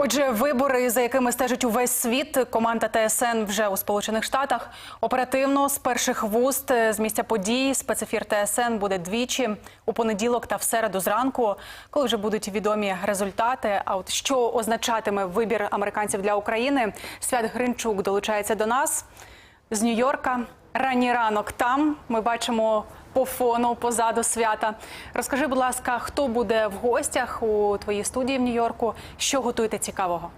Отже, вибори, за якими стежить увесь світ, команда ТСН вже у Сполучених Штатах. Оперативно з перших вуст е, з місця подій спецефір ТСН буде двічі у понеділок та в середу зранку, коли вже будуть відомі результати. А от що означатиме вибір американців для України? Свят Гринчук долучається до нас з Нью-Йорка. Ранній ранок там ми бачимо по фону позаду свята. Розкажи, будь ласка, хто буде в гостях у твоїй студії в Нью-Йорку? Що готуєте цікавого?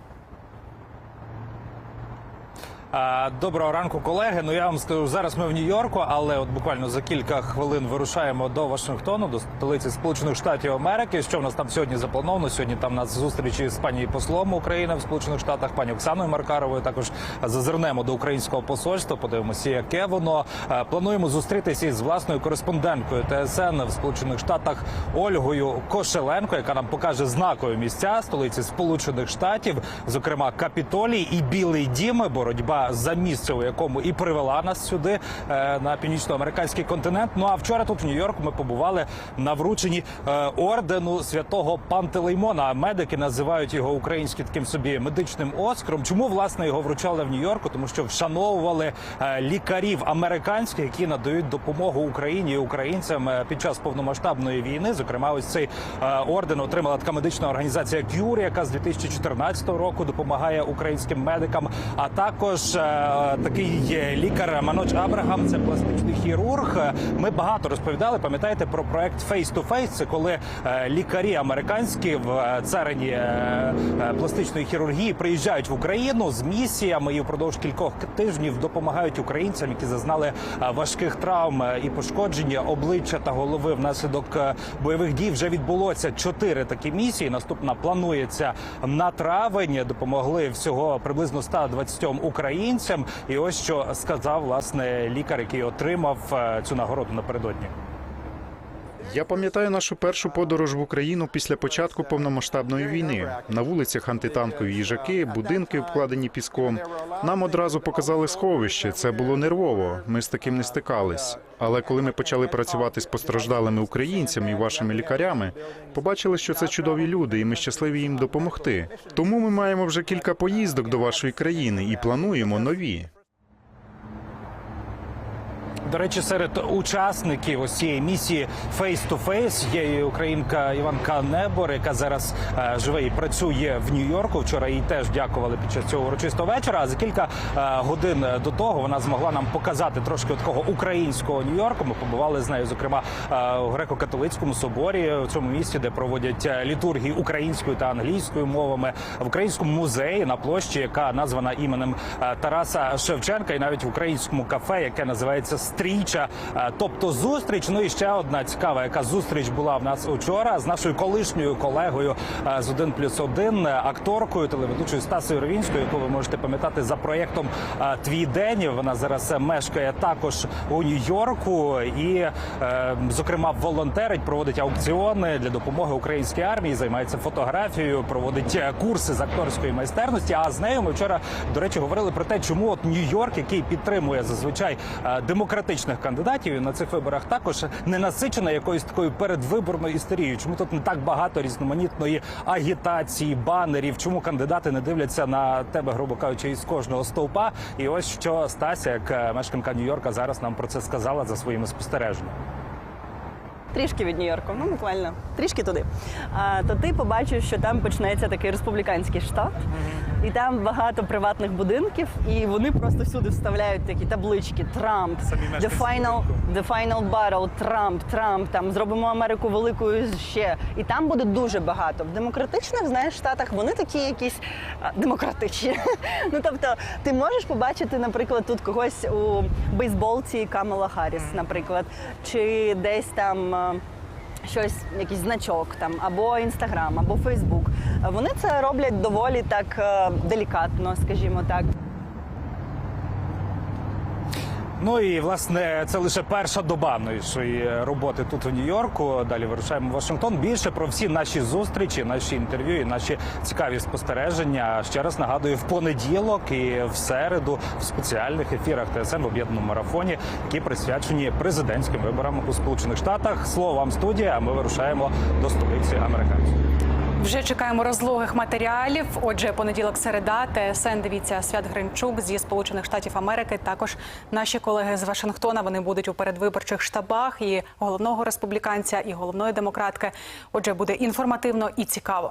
Доброго ранку, колеги. Ну я вам скажу, зараз ми в Нью-Йорку, але от буквально за кілька хвилин вирушаємо до Вашингтону, до столиці Сполучених Штатів Америки. Що в нас там сьогодні заплановано? Сьогодні там у нас зустрічі з пані послом України в Сполучених Штатах, пані Оксаною Маркаровою. Також зазирнемо до українського посольства. Подивимося, яке воно плануємо зустрітися із власною кореспонденткою ТСН в Сполучених Штатах Ольгою Кошеленко, яка нам покаже знакові місця столиці Сполучених Штатів, зокрема Капітолій і Білий Дім. Боротьба за місце, у якому і привела нас сюди е, на північноамериканський континент. Ну а вчора тут в Нью-Йорку ми побували на врученні е, ордену святого Пантелеймона. Медики називають його українським таким собі медичним оскаром. Чому власне його вручали в Нью-Йорку? Тому що вшановували е, лікарів американських, які надають допомогу Україні і українцям під час повномасштабної війни. Зокрема, ось цей орден отримала така медична організація Кюрі, яка з 2014 року допомагає українським медикам. А також е, такий лікар Маноч Абрагам, це пластичний хірург. Ми багато розповідали. Пам'ятаєте про проект Face to Face? Це коли е, лікарі американські в е, царині пластичної хірургії приїжджають в Україну з місіями і впродовж кількох тижнів допомагають українцям, які зазнали важких травм і пошкодження обличчя та голови внаслідок бойових дій. Вже відбулося чотири такі місії. Наступна планується на травень. Допомогли всього приблизно 120 українцям. І ось що сказав власне лікар, який отримав е, цю нагороду напередодні. Я пам'ятаю нашу першу подорож в Україну після початку повномасштабної війни. На вулицях антитанкові їжаки, будинки обкладені піском. Нам одразу показали сховище. Це було нервово. Ми з таким не стикались. Але коли ми почали працювати з постраждалими українцями і вашими лікарями, побачили, що це чудові люди, і ми щасливі їм допомогти. Тому ми маємо вже кілька поїздок до вашої країни і плануємо нові. До речі, серед учасників ось цієї місії Face to Face є і українка Іванка Небор, яка зараз е, живе і працює в Нью-Йорку. Вчора їй теж дякували під час цього урочистого вечора. А за кілька е, годин до того вона змогла нам показати трошки такого українського Нью-Йорку. Ми побували з нею, зокрема е, у греко-католицькому соборі в цьому місті, де проводять е, літургії українською та англійською мовами, в українському музеї на площі, яка названа іменем е, Тараса Шевченка, і навіть в українському кафе, яке називається Стріча. Е, Тобто зустріч. Ну і ще одна цікава, яка зустріч була в нас учора з нашою колишньою колегою е, з 1 плюс 1, акторкою, телеведучою Стасою Ровінською, яку ви можете пам'ятати за проєктом е, Твій день. Вона зараз е, мешкає також у Нью-Йорку і, е, зокрема, волонтерить, проводить аукціони для допомоги українській армії, займається фотографією, проводить е, курси з акторської майстерності. А з нею ми вчора, до речі, говорили про те, чому от Нью-Йорк, який підтримує зазвичай е, демократичних кандидатів, на цих виборах також не насичена якоюсь такою передвиборною істерією. Чому тут не так багато різноманітної агітації, банерів? Чому кандидати не дивляться на тебе, грубо кажучи, із кожного стовпа? І ось що Стася, як е, мешканка Нью-Йорка, зараз нам про це сказала за своїми спостереженнями. Трішки від Нью-Йорку, ну буквально трішки туди. А, то ти побачиш, що там почнеться такий республіканський штат, і там багато приватних будинків, і вони просто всюди вставляють такі таблички Трамп, the final, the final battle, Трамп, Трамп, там зробимо Америку великою ще. І там буде дуже багато. В демократичних, знаєш, штатах вони такі якісь а, демократичні. ну тобто, ти можеш побачити, наприклад, тут когось у бейсболці Камала Харріс, наприклад, чи десь там. Щось, якийсь значок там, або інстаграм, або Фейсбук. Вони це роблять доволі так е, делікатно, скажімо так. Ну і власне це лише перша доба нашої роботи тут в Нью-Йорку. Далі вирушаємо в Вашингтон. Більше про всі наші зустрічі, наші інтерв'ю і наші цікаві спостереження. Ще раз нагадую, в понеділок і в середу в спеціальних ефірах ТСН в об'єднаному марафоні, які присвячені президентським виборам у Сполучених Штатах. Слово вам студія. а Ми вирушаємо до столиці американців. Вже чекаємо розлогих матеріалів. Отже, понеділок, середа, ТСН. Дивіться Свят Гринчук зі Сполучених Штатів Америки. Також наші колеги з Вашингтона. Вони будуть у передвиборчих штабах і головного республіканця, і головної демократки. Отже, буде інформативно і цікаво.